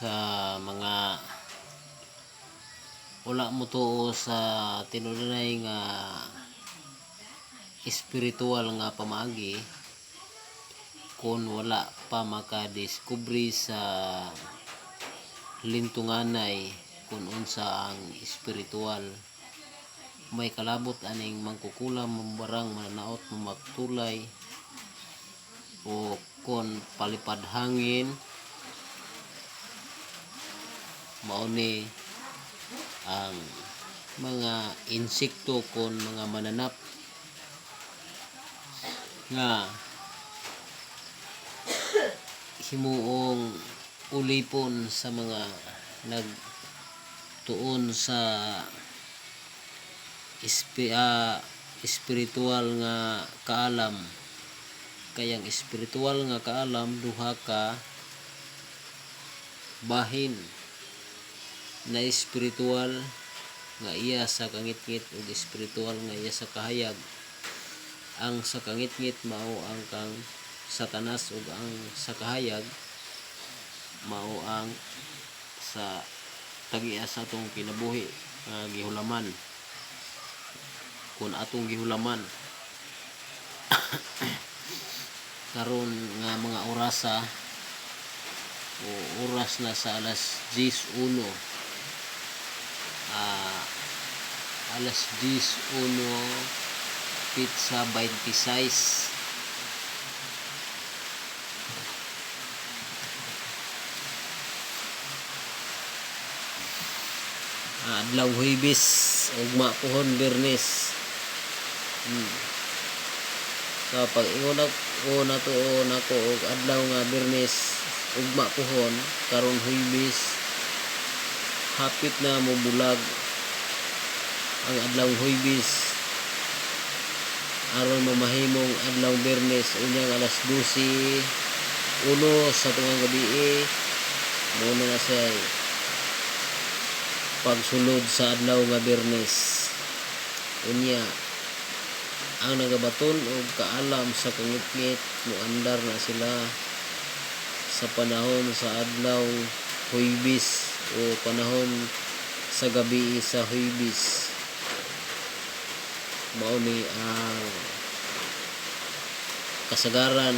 sa mga wala mo to sa tinunay nga espiritual nga pamagi kung wala pa makadiskubre sa lintunganay kung unsa ang espiritual may kalabot aning mangkukulam mambarang mananaot mamagtulay o kon palipad hangin mauni ang mga insekto kon mga mananap nga himuong ulipon sa mga nagtuon sa espi, ah, espiritual nga kaalam. Kayang espiritual nga kaalam duha ka bahin na espiritual nga iya sa kangitngit ug espiritual nga iya sa kahayag. Ang sa kangitngit mao ang kang satanas ug ang sa kahayag mao ang sa tagiya sa atong kinabuhi nga gihulaman. Kung atong gihulaman. Karon nga mga orasa o oras na sa alas 10.1 ah alas 10.1 pizza 26 Ah, adlaw huibis ugma pohon birnis hmm. so pag ingon ako na to nako adlaw nga birnis ugma pohon karon huibis hapit na mo bulag ang adlaw huibis aron mamahimong adlaw birnis unyang alas 12 uno sa tungang gabi muna na siya pagsulod sa adlaw nga Bernes. Unya ang nagabaton og kaalam sa kangitngit muandar na sila sa panahon sa adlaw huybis o panahon sa gabi sa huybis mao ang kasagaran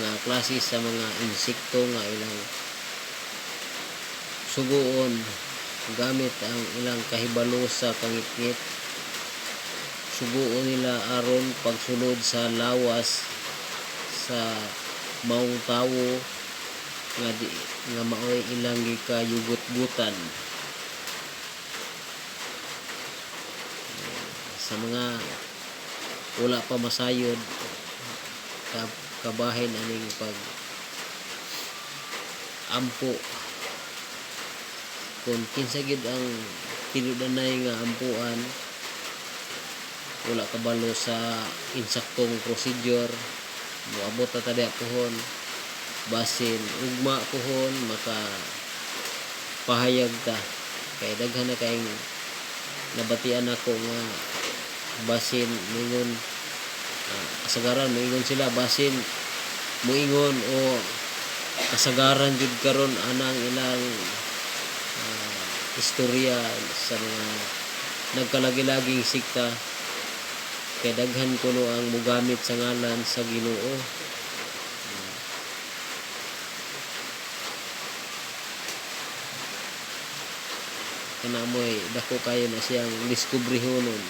nga klase sa mga insekto nga ilang suguon gamit ang ilang kahibalo sa kangitngit suguon nila aron pagsulod sa lawas sa maong tawo nga di nga maoy ilang gikayugot-gutan. Sa mga wala pa masayod ka- kabahin aning pag ampo kung kinsa gid ang tinudanay nga ampuan wala kabalo sa insaktong procedure moabot ta tadi pohon basin ugma pohon maka pahayag ta kay daghan na kay nabatian ako nga basin mingon ah, kasagaran moingon sila basin moingon o kasagaran jud karon anang ilang ah, istorya sa mga nagkalagi-laging sikta. Kay daghan kuno ang mugamit sa ngalan sa Ginoo kana mo'y dako kayo na siyang diskubrihonon